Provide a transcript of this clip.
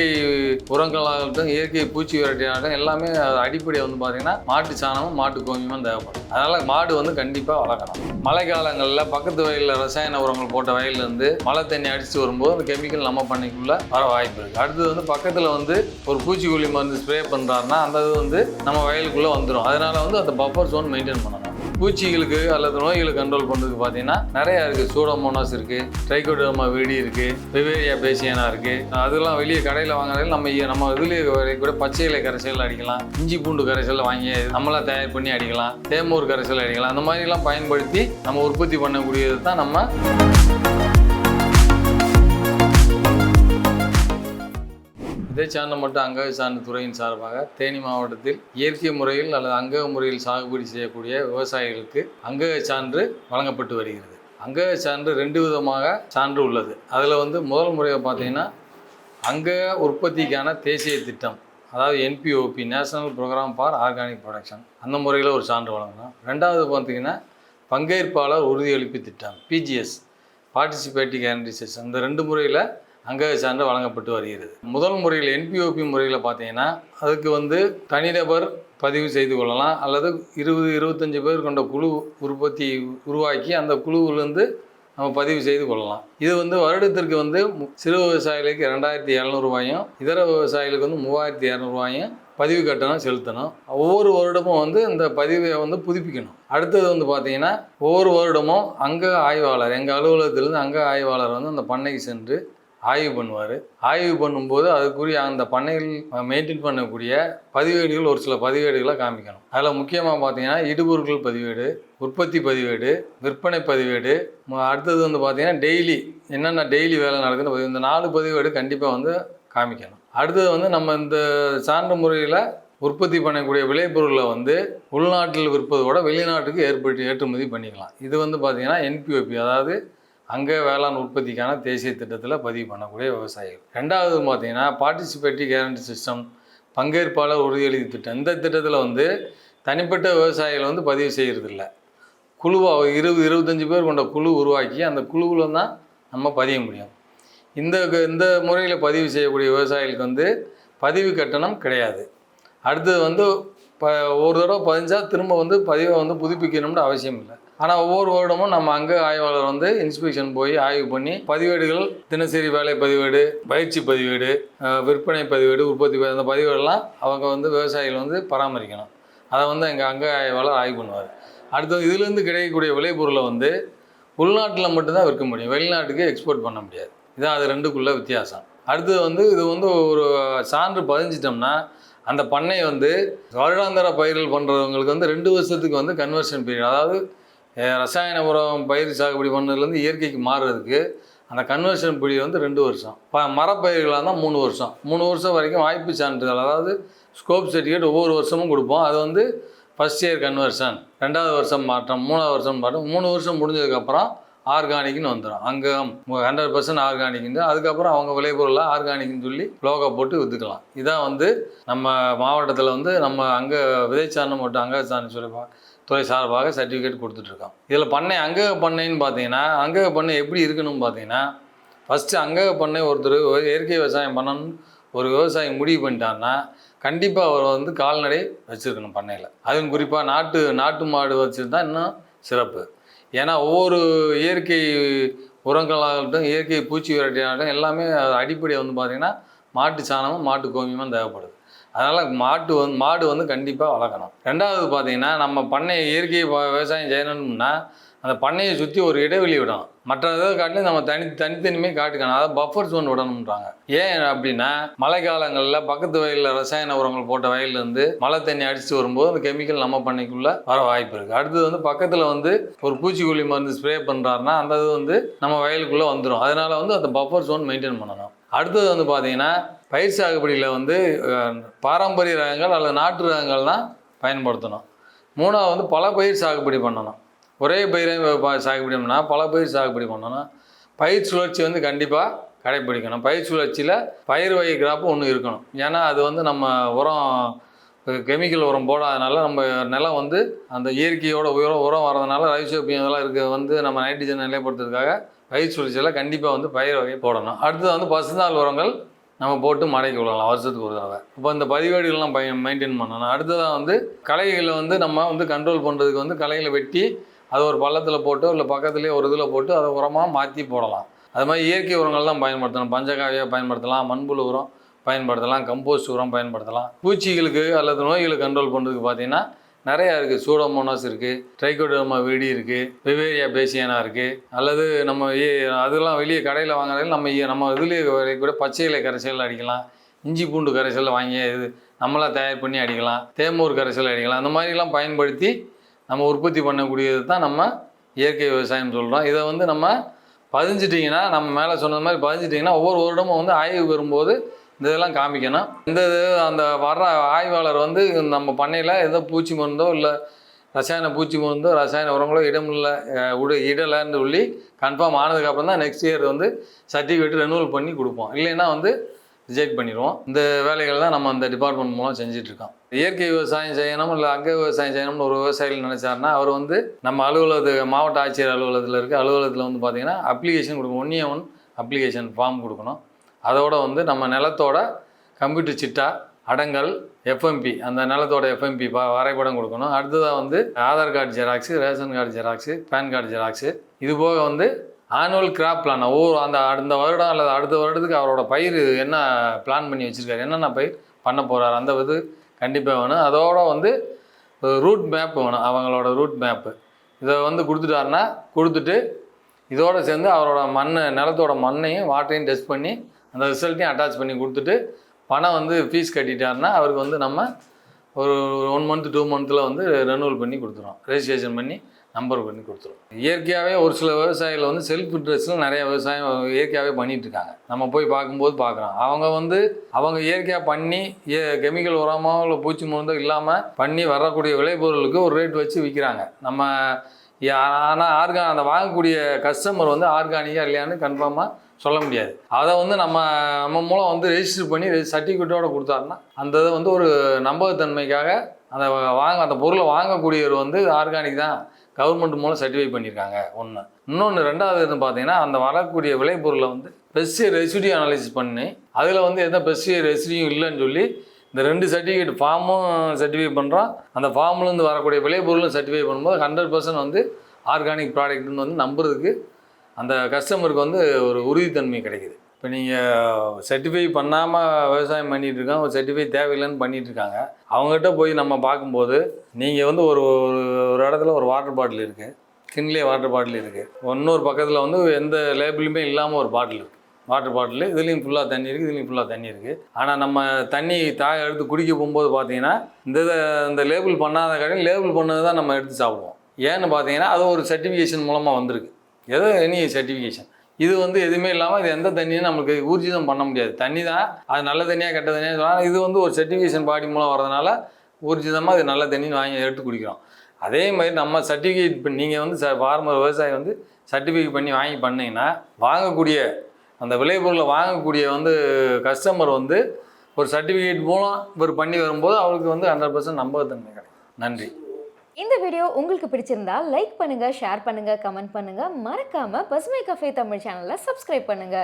இயற்கை உரங்களாகட்டும் இயற்கை பூச்சி விரட்டியாகட்டும் எல்லாமே அது அடிப்படை வந்து பார்த்தீங்கன்னா மாட்டு சாணமும் மாட்டு கோமியமும் தேவைப்படும். அதனால் மாடு வந்து கண்டிப்பாக வளர்க்கணும். மழை காலங்களில் பக்கத்து வயலில் ரசாயன உரங்கள் போட்ட வயல்லேருந்து மழை தண்ணி அடித்து வரும்போது அந்த கெமிக்கல் நம்ம பண்ணிக்குள்ள வர வாய்ப்பு இருக்குது அடுத்தது வந்து பக்கத்தில் வந்து ஒரு பூச்சிக்கொல்லி மருந்து ஸ்ப்ரே பண்ணுறாருன்னா அந்த இது வந்து நம்ம வயலுக்குள்ளே வந்துடும் அதனால் வந்து அந்த பஃபர் ஜோன் மெயின்டைன் பண்ணணும். பூச்சிகளுக்கு அல்லது நோய்களை கண்ட்ரோல் பண்ணுறதுக்கு பார்த்தீங்கன்னா நிறையா இருக்குது சூடோமோனாஸ் இருக்குது ட்ரைகோடோமா வீடி இருக்குது விவேரியா பேசியனா இருக்குது அதெல்லாம் வெளியே கடையில் வாங்குறதுல நம்ம நம்ம இதுலேயே கூட பச்சை இலை கரைசல் அடிக்கலாம். இஞ்சி பூண்டு கரைசல் வாங்கி நம்மளாம் தயார் பண்ணி அடிக்கலாம். தேமூர் கரைசல் அடிக்கலாம். அந்த மாதிரிலாம் பயன்படுத்தி நம்ம உற்பத்தி பண்ணக்கூடியது தான் நம்ம இதை சார்ந்த மட்டும் அங்கக சார்ந்த துறையின் சார்பாக தேனி மாவட்டத்தில் இயற்கை முறையில் அல்லது அங்கக முறையில் சாகுபடி செய்யக்கூடிய விவசாயிகளுக்கு அங்கக சான்று வழங்கப்பட்டு வருகிறது. அங்கக சான்று ரெண்டு விதமாக சான்று உள்ளது. அதில் வந்து முதல் முறையை பார்த்தீங்கன்னா அங்கக உற்பத்திக்கான தேசிய திட்டம் அதாவது NPOP national programme for organic production அந்த முறையில் ஒரு சான்று வழங்கலாம். ரெண்டாவது பார்த்தீங்கன்னா பங்கேற்பாளர் உறுதியளிப்பு திட்டம் பிஜிஎஸ் பார்ட்டிசிபேட்டிவ் கேரண்டி செஷன் இந்த ரெண்டு முறையில் அங்கக சான்று வழங்கப்பட்டு வருகிறது. முதல் முறையில் என்பிஓபி முறையில் பார்த்தீங்கன்னா அதுக்கு வந்து தனிநபர் பதிவு செய்து கொள்ளலாம். அல்லது இருபது இருபத்தஞ்சு பேர் கொண்ட குழு உற்பத்தி உருவாக்கி அந்த குழுவிலேருந்து நம்ம பதிவு செய்து கொள்ளலாம். இது வந்து வருடத்திற்கு வந்து மு- சிறு விவசாயிகளுக்கு ரெண்டாயிரத்தி இரநூறுவாயும் இதர விவசாயிகளுக்கு வந்து மூவாயிரத்தி இரநூறுவாயும் பதிவு கட்டணம் செலுத்தணும். ஒவ்வொரு வருடமும் வந்து இந்த பதிவை வந்து புதுப்பிக்கணும். அடுத்தது வந்து பார்த்திங்கன்னா ஒவ்வொரு வருடமும் அங்க ஆய்வாளர் எங்கள் அலுவலகத்திலேருந்து அங்க ஆய்வாளர் வந்து அந்த பண்ணைக்கு சென்று ஆய்வு பண்ணுவார். ஆய்வு பண்ணும்போது அதுக்குரிய அந்த பண்ணையில் மெயின்டைன் பண்ணக்கூடிய பதிவேடுகள் ஒரு சில பதிவேடுகளை காமிக்கணும். அதில் முக்கியமாக பார்த்தீங்கன்னா இடுபொருட்கள் பதிவேடு உற்பத்தி பதிவேடு விற்பனை பதிவேடு அடுத்தது வந்து பார்த்தீங்கன்னா டெய்லி என்னென்ன டெய்லி வேலை நடக்குதுன்னு பதிவு- இந்த நாலு பதிவேடு கண்டிப்பாக வந்து காமிக்கணும். அடுத்தது வந்து நம்ம இந்த சான்று முறையில் உற்பத்தி பண்ணக்கூடிய விளைபொருளை வந்து உள்நாட்டில் விற்பதோட வெளிநாட்டுக்கு ஏற்பட்டு ஏற்றுமதி பண்ணிக்கலாம். இது வந்து பார்த்தீங்கன்னா என்பிஓபி அதாவது அங்கே வேளாண் உற்பத்திக்கான தேசிய திட்டத்தில் பதிவு பண்ணக்கூடிய விவசாயிகள். ரெண்டாவது பார்த்தீங்கன்னா பார்ட்டிசிபேட்டிவ் கேரண்டி சிஸ்டம் பங்கேற்பாளர் உறுதியளிப்பு திட்டம். இந்த திட்டத்தில் வந்து தனிப்பட்ட விவசாயிகள் வந்து பதிவு செய்கிறதில்ல குழுவாக இருபது இருபத்தஞ்சி பேர் கொண்ட குழு உருவாக்கி அந்த குழுவில் தான் நம்ம பதிய முடியும். இந்த இந்த முறையில் பதிவு செய்யக்கூடிய விவசாயிகளுக்கு வந்து பதிவு கட்டணம் கிடையாது. அடுத்தது வந்து இப்போ ஒரு தடவை பதிஞ்சால் திரும்ப வந்து பதிவை வந்து புதுப்பிக்கணும்னு அவசியம் இல்லை. ஆனால் ஒவ்வொரு வருடமும் நம்ம அங்கே ஆய்வாளர் வந்து இன்ஸ்பெக்ஷன் போய் ஆய்வு பண்ணி பதிவேடுகள் தினசரி வேலை பதிவேடு பயிற்சி பதிவேடு விற்பனை பதிவேடு உற்பத்தி அந்த பதிவேடெல்லாம் அவங்க வந்து விவசாயிகள் வந்து பராமரிக்கணும். அதை வந்து எங்கள் அங்கே ஆய்வாளர் ஆய்வு பண்ணுவார். அடுத்தது இதுலேருந்து கிடைக்கக்கூடிய விளைபொருளை வந்து உள்நாட்டில் மட்டும்தான் விற்க முடியும். வெளிநாட்டுக்கு எக்ஸ்போர்ட் பண்ண முடியாது. இதான் அது ரெண்டுக்குள்ள வித்தியாசம். அடுத்தது வந்து இது வந்து ஒரு சான்று பதிஞ்சிட்டோம்னா அந்த பண்ணை வந்து வருடாந்திர பயிர்கள் பண்ணுறவங்களுக்கு வந்து ரெண்டு வருஷத்துக்கு வந்து கன்வர்ஷன் பீரியட் அதாவது ரசாயன உரம் பயிர் சாகுபடி பண்ணதுலேருந்து இயற்கைக்கு மாறுறதுக்கு அந்த கன்வர்ஷன் பீரியட் வந்து ரெண்டு வருஷம். ப மரப்பயிர்களாக இருந்தால் மூணு வருஷம். மூணு வருஷம் வரைக்கும் வாய்ப்பு சான்றிதழ். அதாவது ஸ்கோப் சர்டிஃபிகேட் ஒவ்வொரு வருஷமும் கொடுப்போம். அது வந்து ஃபஸ்ட் இயர் கன்வர்ஷன் ரெண்டாவது வருஷம் மாற்றம் மூணாவது வருஷம் மாற்றம் மூணு வருஷம் முடிஞ்சதுக்கப்புறம் ஆர்கானிக்னு வந்துடும் அங்கே ஹண்ட்ரட் பர்சன்ட் ஆர்கானிக்னு. அதுக்கப்புறம் அவங்க விளைபொருளாக ஆர்கானிக்னு சொல்லி லோகோ போட்டு விற்றுக்கலாம் இதான் வந்து நம்ம மாவட்டத்தில் வந்து நம்ம அங்கே விதைச்சாரணம் மட்டும் அங்கே சொல்லி துறை சார்பாக சர்டிஃபிகேட் கொடுத்துட்ருக்கோம் இதில் பண்ணை அங்கே பண்ணைன்னு பார்த்தீங்கன்னா அங்கக பண்ணை எப்படி இருக்கணும்னு பார்த்தீங்கன்னா ஃபஸ்ட்டு அங்கக பண்ணை ஒருத்தர் இயற்கை விவசாயம் பண்ணணும்னு ஒரு விவசாயி முடிவு பண்ணிட்டாருன்னா கண்டிப்பாக அவர் வந்து கால்நடை வச்சுருக்கணும் பண்ணையில். அதுவும் குறிப்பாக நாட்டு நாட்டு மாடு வச்சுருந்தா இன்னும் சிறப்பு. ஏன்னா ஒவ்வொரு இயற்கை உரங்களாகட்டும் இயற்கை பூச்சி விரட்டியாகட்டும் எல்லாமே அது அடிப்படை வந்து பார்த்திங்கன்னா மாட்டு சாணமும் மாட்டு கோமியமும் தேவைப்படுது. அதனால் மாட்டு வந்து மாடு வந்து கண்டிப்பாக வளர்க்கணும். ரெண்டாவது பார்த்தீங்கன்னா நம்ம பண்ணை இயற்கை விவசாயம் செய்யணும்னா அந்த பண்ணையை சுற்றி ஒரு இடைவெளி விடணும். மற்ற இதை காட்டிலும் நம்ம தனி தனித்தனிமே காட்டுக்கணும். அதை பஃபர் ஜோன் விடணுன்றாங்க ஏன் அப்படின்னா மழை காலங்களில் பக்கத்து வயலில் ரசாயன உரங்கள் போட்ட வயல்லேருந்து மழை தண்ணி அடித்து வரும்போது அந்த கெமிக்கல் நம்ம பண்ணைக்குள்ளே வர வாய்ப்பு இருக்குது அடுத்தது வந்து பக்கத்தில் வந்து ஒரு பூச்சிக்கொல்லி மருந்து ஸ்ப்ரே பண்ணுறாருன்னா அந்த இது வந்து நம்ம வயலுக்குள்ளே வந்துடும் அதனால் வந்து அந்த பஃபர் ஜோன் மெயின்டைன் பண்ணணும். அடுத்தது வந்து பார்த்தீங்கன்னா பயிர் சாகுபடியில் வந்து பாரம்பரிய ரகங்கள் அல்லது நாட்டு ரகங்கள்லாம் பயன்படுத்தணும். மூணாவது வந்து பல பயிர் சாகுபடி பண்ணணும். ஒரே பயிரை ப- சாகுபடி பல பயிர் சாகுபடி பண்ணோன்னா பயிர் சுழற்சி வந்து கண்டிப்பாக கடைப்பிடிக்கணும் பயிர் சுழற்சியில் பயிர் வகை கிராப்பு ஒன்று இருக்கணும். ஏன்னா அது வந்து நம்ம உரம் கெமிக்கல் உரம் போடாதனால நம்ம நிலம் வந்து அந்த இயற்கையோட உரம் உரம் வரதுனால ரைசோபியம் இதெல்லாம் இருக்க வந்து நம்ம நைட்ரஜன் நிலைப்படுத்துறதுக்காக பயிர் சுழற்சியில் கண்டிப்பாக வந்து பயிர் வகை போடணும். அடுத்தது வந்து பசுந்தாள் உரங்கள் நம்ம போட்டு மடக்கி விடலாம் வருஷத்துக்கு ஒரு தடவை. இப்போ இந்த பதிவேடுகள்லாம் பய மெயின்டைன் பண்ணணும். அடுத்ததாக வந்து களைகளை வந்து நம்ம வந்து கண்ட்ரோல் பண்ணுறதுக்கு வந்து களைகளை வெட்டி அதை ஒரு பள்ளத்தில் போட்டு இல்லை பக்கத்துலேயே ஒரு இதில் போட்டு அதை உரமாக மாற்றி போடலாம். அது மாதிரி இயற்கை உரங்கள் தான் பயன்படுத்தணும். பஞ்சகாவியாக பயன்படுத்தலாம் மண்புழு உரம் பயன்படுத்தலாம் கம்போஸ்ட் உரம் பயன்படுத்தலாம். பூச்சிகளுக்கு அல்லது நோய்களை கண்ட்ரோல் பண்ணுறதுக்கு பார்த்தீங்கன்னா நிறையா இருக்குது சூடோமோனாஸ் இருக்குது ட்ரைகோடோமா வீடி இருக்குது விவேரியா பேசியானா இருக்குது அல்லது நம்ம ஏ- அதெல்லாம் வெளியே கடையில் வாங்குறதுல நம்ம நம்ம இதுலேயே கூட பச்சை இலை கரைசல் அடிக்கலாம். இஞ்சி பூண்டு கரைசல் வாங்கி இது நம்மளாக தயார் பண்ணி அடிக்கலாம். தேமூர் கரைசல் அடிக்கலாம். அந்த மாதிரிலாம் பயன்படுத்தி நம்ம உற்பத்தி பண்ணக்கூடியது தான் நம்ம இயற்கை விவசாயம் சொல்கிறோம் இதை வந்து நம்ம பதிஞ்சிட்டிங்கன்னா நம்ம மேலே சொன்னது மாதிரி பதிஞ்சிட்டிங்கன்னா ஒவ்வொரு வருடமும் வந்து ஆய்வு பெறும்போது இந்த இதெல்லாம் காமிக்கணும். இந்த இது அந்த வர்ற ஆய்வாளர் வந்து நம்ம பண்ணையில் ஏதோ பூச்சி மருந்தோ இல்லை ரசாயன பூச்சி மருந்தோ ரசாயன உரங்களோ இடமில்ல உட இடலைன்னு சொல்லி கன்ஃபார்ம் ஆனதுக்கப்புறம் தான் நெக்ஸ்ட் இயர் வந்து சர்டிஃபிகேட் ரெனுவல் பண்ணி கொடுப்போம். இல்லைன்னா வந்து ரிஜெக்ட் பண்ணிடுவோம். இந்த வேலைகள் தான் நம்ம அந்த டிபார்ட்மெண்ட் மூலம் செஞ்சிட்ருக்கோம் இயற்கை விவசாயம் செய்யணும் இல்லை அங்க விவசாயம் செய்யணும்னு ஒரு விவசாயிகள் நினைச்சாருன்னா அவர் வந்து நம்ம அலுவலகத்து மாவட்ட ஆட்சியர் அலுவலகத்தில் இருக்க அலுவலகத்தில் வந்து பார்த்தீங்கன்னா அப்ளிகேஷன் கொடுக்கணும். ஒன்றிய ஒன் அப்ளிகேஷன் ஃபார்ம் கொடுக்கணும். அதோட வந்து நம்ம நிலத்தோட கம்ப்யூட்டர் சிட்டா அடங்கல் எஃப்எம்பி அந்த நிலத்தோட எஃப்எம்பி பா வரைபடம் கொடுக்கணும். அடுத்ததாக வந்து Aadhaar card xerox ration card xerox pan card xerox. இது போக வந்து ஆனுவல் கிராப் பிளான் ஒவ்வொரு அந்த அடுத்த வருடம் அல்லது அடுத்த வருடத்துக்கு அவரோட பயிர் என்ன பிளான் பண்ணி வச்சுருக்காரு என்னென்ன பயிர் பண்ண போகிறார் அந்த இது கண்டிப்பாக வேணும். அதோட வந்து ரூட் மேப் வேணும் அவங்களோட ரூட் மேப்பு இதை வந்து கொடுத்துட்டாருன்னா கொடுத்துட்டு இதோடு சேர்ந்து அவரோட மண் நிலத்தோட மண்ணையும் வாட்டரையும் டெஸ்ட் பண்ணி அந்த ரிசல்ட்டையும் அட்டாச் பண்ணி கொடுத்துட்டு பணம் வந்து ஃபீஸ் கட்டிட்டாருன்னா அவருக்கு வந்து நம்ம ஒரு ஒன் மந்த் டூ மந்த்தில் வந்து ரெனுவல் பண்ணி கொடுத்துருவோம் ரெஜிஸ்ட்ரேஷன் பண்ணி நம்பர் பண்ணி கொடுத்துருவோம் இயற்கையாகவே ஒரு சில விவசாயிகள் வந்து செல்ஃப் இன்ட்ரெஸ்ட்டில் நிறைய விவசாயம் இயற்கையாகவே பண்ணிட்டு இருக்காங்க. நம்ம போய் பார்க்கும்போது பார்க்குறோம் அவங்க வந்து அவங்க இயற்கையாக பண்ணி கெமிக்கல் உரமோ இல்லை பூச்சி மருந்தோ இல்லாமல் பண்ணி வரக்கூடிய விளைபொருளுக்கு ஒரு ரேட் வச்சு விற்கிறாங்க நம்ம ஆனால் ஆர்கா அந்த வாங்கக்கூடிய கஸ்டமர் வந்து ஆர்கானிக்காக இல்லையான்னு கன்ஃபார்மாக சொல்ல முடியாது. அதை வந்து நம்ம நம்ம மூலம் வந்து ரெஜிஸ்டர் பண்ணி சர்டிஃபிகேட்டோட கொடுத்தாருன்னா அந்த இதை வந்து ஒரு நம்பகத்தன்மைக்காக அந்த வாங்க அந்த பொருளை வாங்கக்கூடியவர் வந்து ஆர்கானிக் தான். கவர்மெண்ட் மூலம் சர்டிஃபை பண்ணியிருக்காங்க. ஒன்று இன்னொன்று ரெண்டாவது இது பார்த்தீங்கன்னா அந்த வரக்கூடிய விளைபொருளை வந்து பெஸ்ட் ரெசிடியூ அனாலிசிஸ் பண்ணி அதில் வந்து எந்த பெஸ்ட் ரெசிடியூ இல்லைன்னு சொல்லி இந்த ரெண்டு சர்டிஃபிகேட் ஃபார்மும் சர்டிஃபை பண்ணுறோம் அந்த ஃபார்ம்லேருந்து வரக்கூடிய விளைபொருளும் சர்டிஃபை பண்ணும்போது ஹண்ட்ரட் பர்சன்ட் வந்து ஆர்கானிக் ப்ராடக்ட்னு வந்து நம்புறதுக்கு அந்த கஸ்டமருக்கு வந்து ஒரு உறுதித்தன்மை கிடைக்கிது. இப்போ நீங்கள் சர்டிஃபை பண்ணாமல் விவசாயம் பண்ணிகிட்டு இருக்காங்க ஒரு சர்டிஃபை தேவையில்லைன்னு பண்ணிகிட்டு இருக்காங்க அவங்ககிட்ட போய் நம்ம பார்க்கும்போது நீங்கள் வந்து ஒரு ஒரு ஒரு இடத்துல ஒரு வாட்டர் பாட்டில் இருக்குது கிண்ட்லே வாட்டர் பாட்டில் இருக்குது இன்னொரு பக்கத்தில் வந்து எந்த லேபிளுமே இல்லாமல் ஒரு பாட்டில் இருக்குது வாட்டர் பாட்டில் இதுலேயும் ஃபுல்லாக தண்ணி இருக்குது இதுலேயும் ஃபுல்லாக தண்ணி இருக்குது ஆனால் நம்ம தண்ணி தாய் எடுத்து குடிக்க போகும்போது பார்த்தீங்கன்னா இந்த இதை இந்த லேபிள் பண்ணாத கடையில் லேபிள் பண்ணது தான் நம்ம எடுத்து சாப்பிடுவோம். ஏன்னு பார்த்தீங்கன்னா அது ஒரு சர்டிஃபிகேஷன் மூலமாக வந்திருக்கு. ஏதோ எனி சர்டிஃபிகேஷன் இது வந்து எதுவுமே இல்லாமல் இது எந்த தண்ணியும் நமக்கு ஊர்ஜிதம் பண்ண முடியாது. தண்ணி தான். அது நல்ல தண்ணியாக கெட்ட தண்ணியாக சொல்லலாம் இது வந்து ஒரு சர்டிஃபிகேஷன் பாடி மூலம் வரதுனால ஊர்ஜிதமாக இது நல்ல தண்ணின்னு வாங்கி எடுத்து குடிக்கிறோம். அதே மாதிரி நம்ம சர்டிஃபிகேட் இப்போ நீங்கள் வந்து ச ஃபார்மர் விவசாயி வந்து சர்டிஃபிகேட் பண்ணி வாங்கி பண்ணிங்கன்னா வாங்கக்கூடிய அந்த விளைபொருளை வாங்கக்கூடிய வந்து கஸ்டமர் வந்து ஒரு சர்டிஃபிகேட் மூலம் இவர் பண்ணி வரும்போது அவருக்கு வந்து ஹண்ட்ரட் பர்சன்ட் நம்பகத்தன்மை கிடைக்கும். நன்றி. இந்த வீடியோ உங்களுக்கு பிடிச்சிருந்தா லைக் பண்ணுங்க ஷேர் பண்ணுங்க கமெண்ட் பண்ணுங்க. மறக்காம பசுமை கஃபே தமிழ் சேனலை சப்ஸ்கிரைப் பண்ணுங்க.